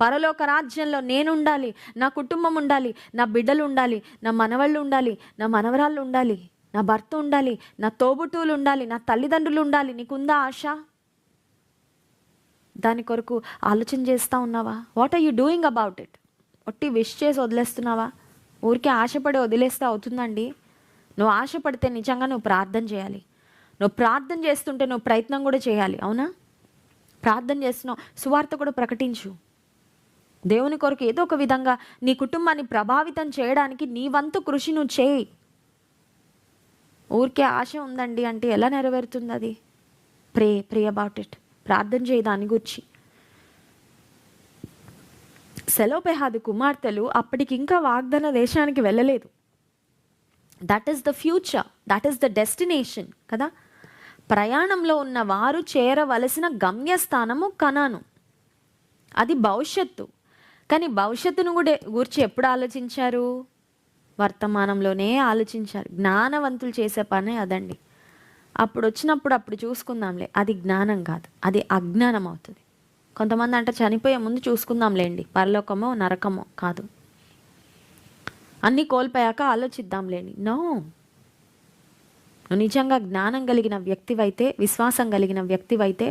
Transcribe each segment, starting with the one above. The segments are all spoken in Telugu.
పరలోక రాజ్యంలో నేను ఉండాలి నా కుటుంబం ఉండాలి నా బిడ్డలు ఉండాలి నా మనవళ్ళు ఉండాలి నా మనవరాళ్ళు ఉండాలి నా భర్త ఉండాలి నా తోబుటూలు ఉండాలి నా తల్లిదండ్రులు ఉండాలి నీకుందా ఆశ? దాని కొరకు ఆలోచన చేస్తూ ఉన్నావా? What are you doing about it ఒట్టి విష్ చేసి వదిలేస్తున్నావా? ఊరికే ఆశపడి వదిలేస్తే అవుతుందండి. నువ్వు ఆశపడితే నిజంగా నువ్వు ప్రార్థన చేయాలి. నువ్వు ప్రార్థన చేస్తుంటే నువ్వు ప్రయత్నం కూడా చేయాలి అవునా? ప్రార్థన చేస్తున్నావు సువార్త కూడా ప్రకటించు. దేవుని కొరకు ఏదో ఒక విధంగా నీ కుటుంబాన్ని ప్రభావితం చేయడానికి నీ వంతు కృషి నువ్వు చేయి. ఊరికే ఆశ ఉందండి అంటే ఎలా నెరవేరుతుంది అది? ప్రే ప్రే అబౌట్ ఇట్ ప్రార్థన చేయి దాని గురించి. సెలోపెహాది కుమార్తెలు అప్పటికి ఇంకా వాగ్దాన దేశానికి వెళ్ళలేదు. That is the future that is the destination కదా? ప్రయాణంలో ఉన్న వారు చేరవలసిన గమ్యస్థానము కనాను. అది భవిష్యత్తు. కానీ భవిష్యత్తును కూడా గురించి ఎప్పుడు ఆలోచించారు? వర్తమానంలోనే ఆలోచించారు. జ్ఞానవంతులు చేసే పనే అదండి. అప్పుడు వచ్చినప్పుడు అప్పుడు చూసుకుందాంలే. అది జ్ఞానం కాదు. అది అజ్ఞానం అవుతుంది కొంతమంది అంటే చనిపోయే ముందు చూసుకుందాంలేండి. పరలోకమో నరకమో కాదు. అన్నీ కోల్పోయాక ఆలోచిద్దాంలేండి. నో! నువ్వు నిజంగా జ్ఞానం కలిగిన వ్యక్తివైతే విశ్వాసం కలిగిన వ్యక్తివైతే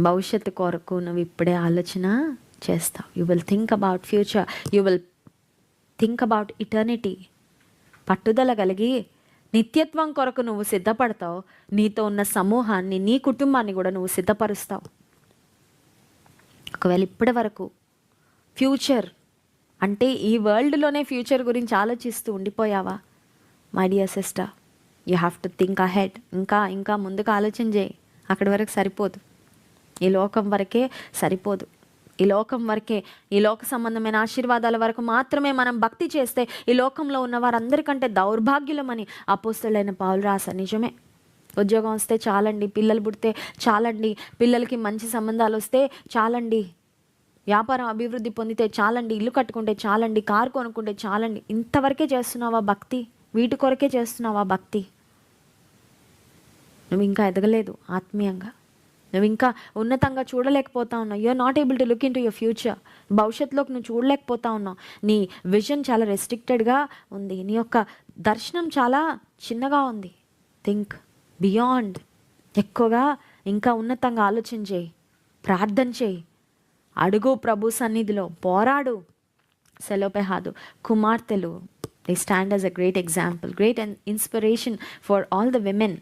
భవిష్యత్తు కొరకు నువ్వు ఇప్పుడే ఆలోచన? చేస్తావు you will think about future you will think about eternity పట్టుదల కలిగి నిత్యత్వం కొరకు నువ్వు సిద్ధపడతావు. నీతో ఉన్న సమూహాన్ని నీ కుటుంబాన్ని కూడా నువ్వు సిద్ధపరుస్తావు. ఒకవేళ ఇప్పటి వరకు ఫ్యూచర్ అంటే ఈ వరల్డ్లోనే ఫ్యూచర్ గురించి ఆలోచిస్తూ ఉండిపోయావా? My dear sister you have to think ahead ఇంకా ఇంకా ముందుకు ఆలోచన చేయి. అక్కడి వరకు సరిపోదు. ఈ లోకం వరకే సరిపోదు. ఈ లోకం వరకే ఈ లోక సంబంధమైన ఆశీర్వాదాల వరకు మాత్రమే మనం భక్తి చేస్తే ఈ లోకంలో ఉన్న వారందరికంటే దౌర్భాగ్యులమని అపోస్తులైన పావులు రాస నిజమే. ఉద్యోగం వస్తే చాలండి పిల్లలు పుడితే చాలండి పిల్లలకి మంచి సంబంధాలు వస్తే చాలండి వ్యాపారం అభివృద్ధి పొందితే చాలండి ఇల్లు కట్టుకుంటే చాలండి కారు కొనుక్కుంటే చాలండి. ఇంతవరకే చేస్తున్నావా భక్తి? వీటి కొరకే చేస్తున్నావా భక్తి? నువ్వు ఇంకా ఎదగలేదు ఆత్మీయంగా. నువ్వు ఇంకా ఉన్నతంగా చూడలేకపోతా ఉన్నావు. You're not able to look into your future భవిష్యత్తులోకి నువ్వు చూడలేకపోతా ఉన్నావు. నీ విజన్ చాలా రెస్ట్రిక్టెడ్గా ఉంది. నీ యొక్క దర్శనం చాలా చిన్నగా ఉంది. థింక్ బియాండ్ ఎక్కువగా ఇంకా ఉన్నతంగా ఆలోచన చేయి. ప్రార్థన చేయి. అడుగు ప్రభు సన్నిధిలో. పోరాడు. సెలోపెహాదు కుమార్తెలు they stand as a great example great and inspiration for all the women